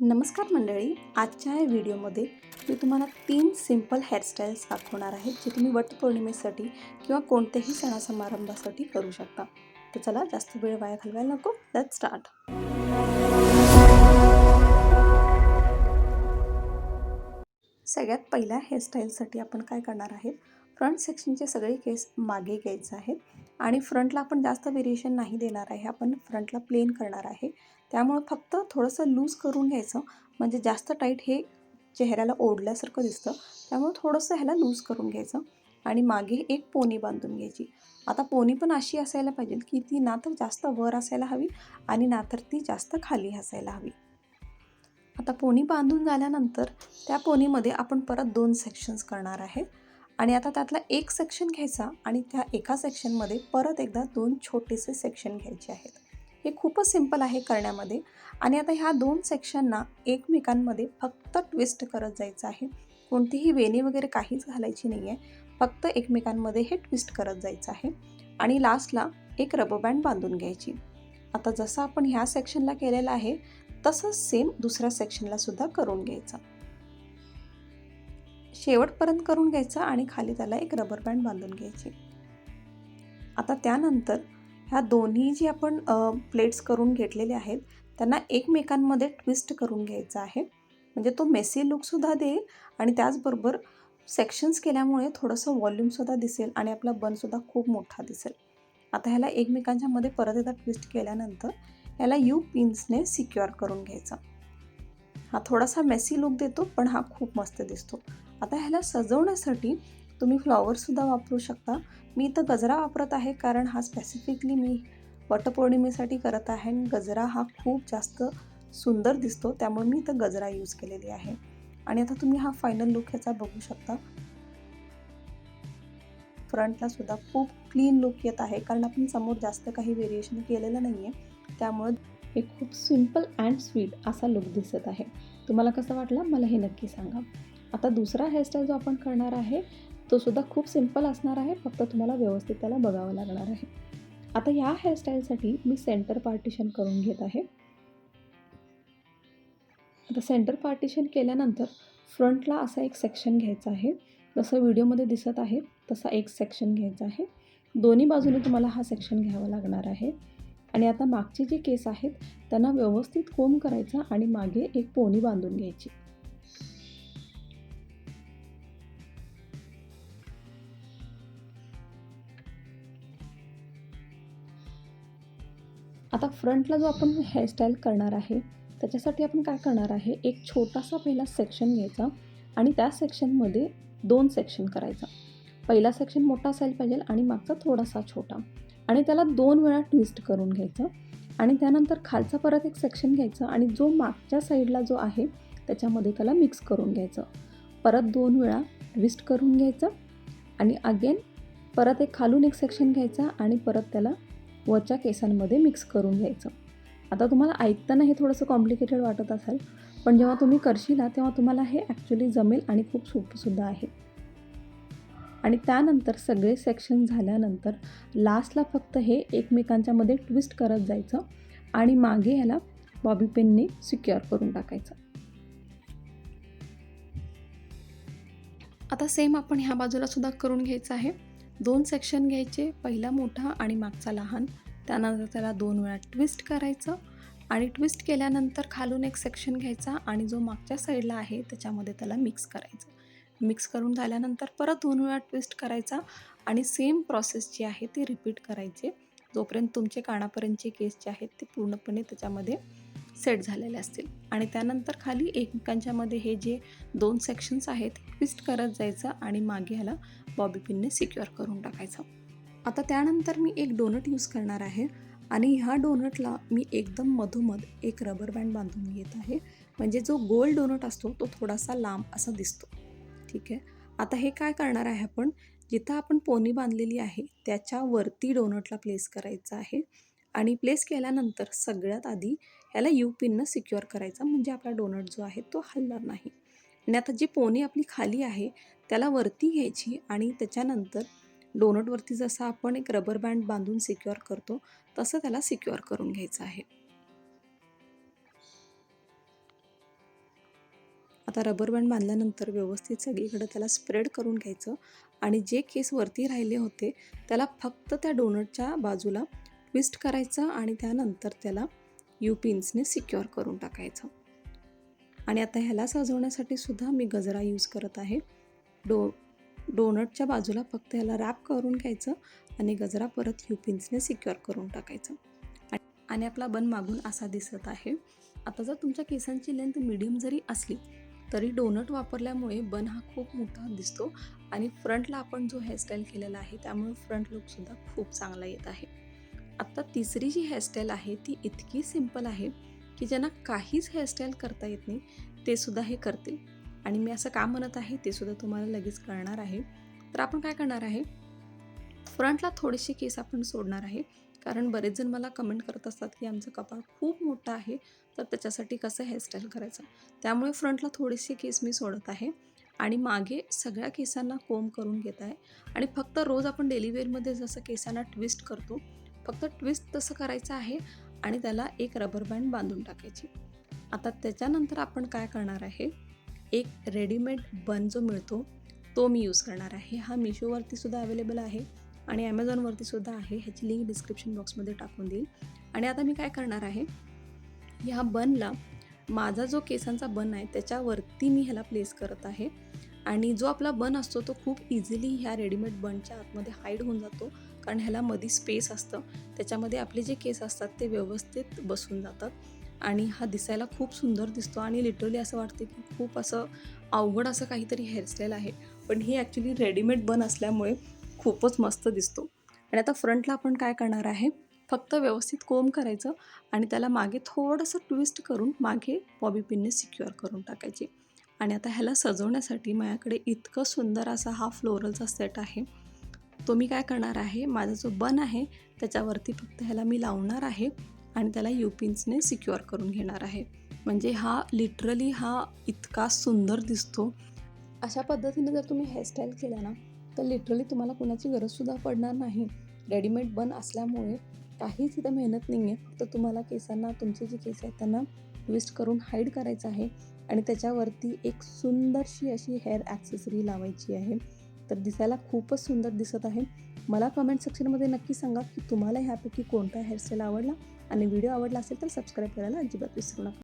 नमस्कार मंडळी आजच्या या व्हिडिओमध्ये मी तुम्हाला तीन सिंपल हेअरस्टाईल्स दाखवणार आहे जे तुम्ही वटपौर्णिमेसाठी किंवा कोणत्याही सणासमारंभासाठी करू शकता. तर चला जास्त वेळ वाया घालवायला नको लेट स्टार्ट सगळ्यात पहिल्या हेअरस्टाईलसाठी आपण काय करणार आहे फ्रंट सेक्शनचे सगळे केस मागे घ्यायचे आहेत आणि फ्रंटला आपण जास्त व्हेरिएशन नाही देणार आहे आपण फ्रंटला प्लेन करणार आहे. त्यामुळं फक्त थोडंसं लूज करून घ्यायचं. म्हणजे जास्त टाईट हे चेहऱ्याला ओढल्यासारखं दिसतं. त्यामुळं थोडंसं ह्याला लूज करून घ्यायचं. आणि मागे एक पोनी बांधून घ्यायची. आता पोनी पण अशी असायला पाहिजे की ती ना तर जास्त वर असायला हवी आणि ना तर ती जास्त खाली असायला हवी. आता पोनी बांधून झाल्यानंतर त्या पोनीमध्ये आपण परत दोन सेक्शन्स करणार आहे. आणि आता त्यातला एक सेक्शन घ्यायचा आणि त्या एका सेक्शनमध्ये परत एकदा दोन छोटेसे सेक्शन घ्यायचे आहेत. हे खूपच सिंपल आहे करण्यामध्ये. आणि आता ह्या दोन सेक्शनना एकमेकांमध्ये फक्त ट्विस्ट करत जायचं आहे. कोणतीही वेणी वगैरे काहीच घालायची नाही आहे फक्त एकमेकांमध्ये हे ट्विस्ट करत जायचं आहे. आणि लास्टला एक रबर बँड बांधून घ्यायची. आता जसं आपण ह्या सेक्शनला केलेलं आहे तसंच सेम दुसऱ्या सेक्शनला सुद्धा करून घ्यायचं. शेवटपर्यंत करून घ्यायचं आणि खाली त्याला एक रबर बँड बांधून घ्यायची. आता त्यानंतर ह्या दोन्ही जी आपण प्लेट्स करून घेतलेले आहेत त्यांना एकमेकांमध्ये ट्विस्ट करून घ्यायचा आहे. म्हणजे तो मेसी लुकसुद्धा देईल आणि त्याचबरोबर सेक्शन्स केल्यामुळे थोडंसं व्हॉल्यूमसुद्धा दिसेल आणि आपला बनसुद्धा खूप मोठा दिसेल. आता ह्याला एकमेकांच्यामध्ये परत एकदा ट्विस्ट केल्यानंतर ह्याला यू पिन्सने सिक्युअर करून घ्यायचा. हा थोडासा मेसी लुक देतो पण हा खूप मस्त दिसतो. आता ह्याला सजवण्यासाठी तुम्ही फ्लॉवरसुद्धा वापरू शकता. मी तर गजरा वापरत आहे कारण हा स्पेसिफिकली मी वटपौर्णिमेसाठी करत आहे आणि गजरा हा खूप जास्त सुंदर दिसतो. त्यामुळे मी तर गजरा यूज केलेली आहे. आणि आता तुम्ही हा फायनल लुक ह्याचा बघू शकता. फ्रंटला सुद्धा खूप क्लीन लुक येत आहे कारण आपण समोर जास्त काही व्हेरिएशन केलेलं नाही आहे त्यामुळं हे खूप सिंपल अँड स्वीट असा लुक दिसत आहे. तुम्हाला कसं वाटलं? मला हे नक्की सांगा. आता दुसरा हेअरस्टाईल जो आपण करणार आहे तो सुद्धा खूप सिंपल असणार आहे फक्त तुम्हाला व्यवस्थित त्याला बघावं लागणार आहे. आता ह्या हेअरस्टाईलसाठी मी सेंटर पार्टिशन करून घेत आहे. आता सेंटर पार्टिशन केल्यानंतर फ्रंटला असा एक सेक्शन घ्यायचा आहे. जसं व्हिडिओमध्ये दिसत आहे तसा एक सेक्शन घ्यायचा आहे. दोन्ही बाजूने तुम्हाला हा सेक्शन घ्यावा लागणार आहे. आणि आता मागचे जे केस आहेत त्यांना व्यवस्थित कोंब करायचा आणि मागे एक पोनी बांधून घ्यायची. आता फ्रंटला जो आपण हेअरस्टाईल करणार आहे त्याच्यासाठी आपण काय करणार आहे? एक छोटासा पहिला सेक्शन घ्यायचा आणि त्या सेक्शनमध्ये दोन सेक्शन करायचा. पहिला सेक्शन मोठा असायला पाहिजे आणि मागचा थोडासा छोटा. आणि त्याला दोन वेळा ट्विस्ट करून घ्यायचं. आणि त्यानंतर खालचा परत एक सेक्शन घ्यायचं आणि जो मागच्या साईडला जो आहे त्याच्यामध्ये त्याला मिक्स करून घ्यायचं. परत दोन वेळा ट्विस्ट करून घ्यायचं आणि अगेन परत एक खालून एक सेक्शन घ्यायचा आणि परत त्याला वरच्या केसांमध्ये मिक्स करून घ्यायचं. आता तुम्हाला ऐकताना हे थोडंसं कॉम्प्लिकेटेड वाटत असेल पण जेव्हा तुम्ही करशीला तेव्हा तुम्हाला हे ॲक्च्युली जमेल आणि खूप सोपंसुद्धा आहे. आणि त्यानंतर सगळे सेक्शन झाल्यानंतर लास्टला फक्त हे एकमेकांच्यामध्ये ट्विस्ट करत जायचं आणि मागे ह्याला बॉबी पेनने सिक्युअर करून टाकायचं. आता सेम आपण ह्या बाजूला सुद्धा करून घ्यायचं आहे. दोन सेक्शन घ्यायचे. पहिला मोठा आणि मागचा लहान. त्यानंतर त्याला दोन वेळा ट्विस्ट करायचं. आणि ट्विस्ट केल्यानंतर खालून एक सेक्शन घ्यायचा आणि जो मागच्या साईडला आहे त्याच्यामध्ये त्याला मिक्स करायचं. मिक्स करून झाल्यानंतर परत दोन वेळा ट्विस्ट करायचा आणि सेम प्रोसेस जी आहे ती रिपीट करायचे. जोपर्यंत तुमचे कानापर्यंतचे केस जे आहेत ते पूर्णपणे त्याच्यामध्ये सेट झालेले असतील. आणि त्यानंतर खाली एकमेकांच्यामध्ये हे जे दोन सेक्शन्स आहेत ट्विस्ट करत जायचं आणि मागे ह्याला बॉबी पिनने सिक्युअर करून टाकायचं. आता त्यानंतर मी एक डोनट यूज करणार आहे आणि ह्या डोनटला मी एकदम मधोमध एक रबर बँड बांधून घेत आहे. म्हणजे जो गोल डोनट असतो तो थोडासा लांब असा दिसतो. ठीक आहे? आता हे काय करणार आहे आपण? जिथं आपण पोनी बांधलेली आहे त्याच्यावरती डोनटला प्लेस करायचं आहे. आणि प्लेस केल्यानंतर सगळ्यात आधी ह्याला यू पिननं सिक्युअर करायचा. म्हणजे आपला डोनट जो आहे तो हलणार नाही. आणि आता जी पोनी आपली खाली आहे त्याला वरती घ्यायची आणि त्याच्यानंतर डोनटवरती जसं आपण एक रबर बँड बांधून सिक्युअर करतो तसं त्याला सिक्युअर करून घ्यायचं आहे. आता रबर बँड बांधल्यानंतर व्यवस्थित सगळीकडे त्याला स्प्रेड करून घ्यायचं आणि जे केस वरती राहिले होते त्याला फक्त त्या डोनटच्या बाजूला ट्विस्ट करायचं आणि त्यानंतर त्याला यू पिन्सने सिक्युअर करून टाकायचं. आणि आता ह्याला सजवण्यासाठी सुद्धा मी गजरा यूज करत आहे. डो डोनटच्या बाजूला फक्त ह्याला रॅप करून घ्यायचं आणि गजरा परत युपिन्सने सिक्युअर करून टाकायचं. आणि- आणि आपला बन मागून असा दिसत आहे. आता जर तुमच्या केसांची लेंथ मिडियम जरी असली तरी डोनट वापरल्यामुळे बन हा खूप मोठा दिसतो आणि फ्रंटला आपण जो हेअरस्टाईल केलेला आहे त्यामुळे फ्रंट लुकसुद्धा खूप चांगला येत आहे. आत्ता तिसरी जी हेअरस्टाईल आहे ती इतकी सिंपल आहे की ज्यांना काहीच हेअरस्टाईल करता येत नाही ते सुद्धा हे करतील. आणि मी असं का म्हणत आहे ते सुद्धा तुम्हाला लगेच कळणार आहे. तर आपण काय करणार आहे? फ्रंटला थोडीशी केस आपण सोडणार आहे. कारण बरेच जण मला कमेंट करत असतात की आमचं कपाळ खूप मोठं आहे तर त्याच्यासाठी कसं हेअरस्टाईल करायचं? त्यामुळे फ्रंटला थोडीशी केस मी सोडत आहे आणि मागे सगळ्या केसांना कोंब करून घेत आहे. आणि फक्त रोज आपण डेली वेअरमध्ये जसं केसांना ट्विस्ट करतो फक्त ट्विस्ट तसं करायचं आहे आणि त्याला एक रबर बँड बांधून टाकायची. आता त्याच्यानंतर आपण काय करणार आहे? एक रेडीमेड बन जो मिळतो तो मी यूज करणार आहे. हा मिशोवरती सुद्धा अवेलेबल आहे आणि ॲमेझॉनवरती सुद्धा आहे. ह्याची लिंक डिस्क्रिप्शन बॉक्समध्ये टाकून देईल. आणि आता मी काय करणार आहे ह्या बनला माझा जो केसांचा बन आहे त्याच्यावरती मी ह्याला प्लेस करत आहे. आणि जो आपला बन असतो तो खूप इझिली ह्या रेडीमेड बनच्या आतमध्ये हाईड होऊन जातो. कारण ह्याला मध्ये स्पेस असतं. त्याच्यामध्ये आपले जे केस असतात ते व्यवस्थित बसून जातात. आणि हा दिसायला खूप सुंदर दिसतो आणि लिटरली असं वाटते की खूप असं अवघड असं काहीतरी हेअरस्टाईल आहे. पण ही ॲक्च्युली रेडीमेड बन असल्यामुळे खूपच मस्त दिसतो. आणि आता फ्रंटला आपण काय करणार आहे? फक्त व्यवस्थित कोंब करायचं आणि त्याला मागे थोडंसं ट्विस्ट करून मागे बॉबी पिनने सिक्युअर करून टाकायची. आणि आता ह्याला सजवण्यासाठी माझ्याकडे इतकं सुंदर असा हा फ्लोरलचा सेट आहे. तो मी काय करणार आहे? माझा जो बन आहे त्याच्यावरती फक्त ह्याला मी लावणार आहे. आणि त्याला युपिन्सने सिक्युअर करून घेणार आहे. म्हणजे हा लिटरली हा इतका सुंदर दिसतो. अशा पद्धतीने जर तुम्ही हेअरस्टाईल केला ना तर लिटरली तुम्हाला कोणाची गरजसुद्धा पडणार नाही. रेडीमेड बन असल्यामुळे काहीच इथं मेहनत नाही आहे फक्त तुम्हाला केसांना तुमचे जे केस आहेत त्यांना ट्विस्ट करून हाईड करायचं आहे. आणि त्याच्यावरती एक सुंदरशी अशी हेअर ॲक्सेसरी लावायची आहे. तर दिसायला खूपच सुंदर दिसत आहे. मला कमेंट सेक्शनमध्ये नक्की सांगा की तुम्हाला ह्यापैकी कोणता हेअरस्टाईल आवडला? आणि व्हिडिओ आवडला असेल तर सबस्क्राईब करायला अजिबात विसरू नका.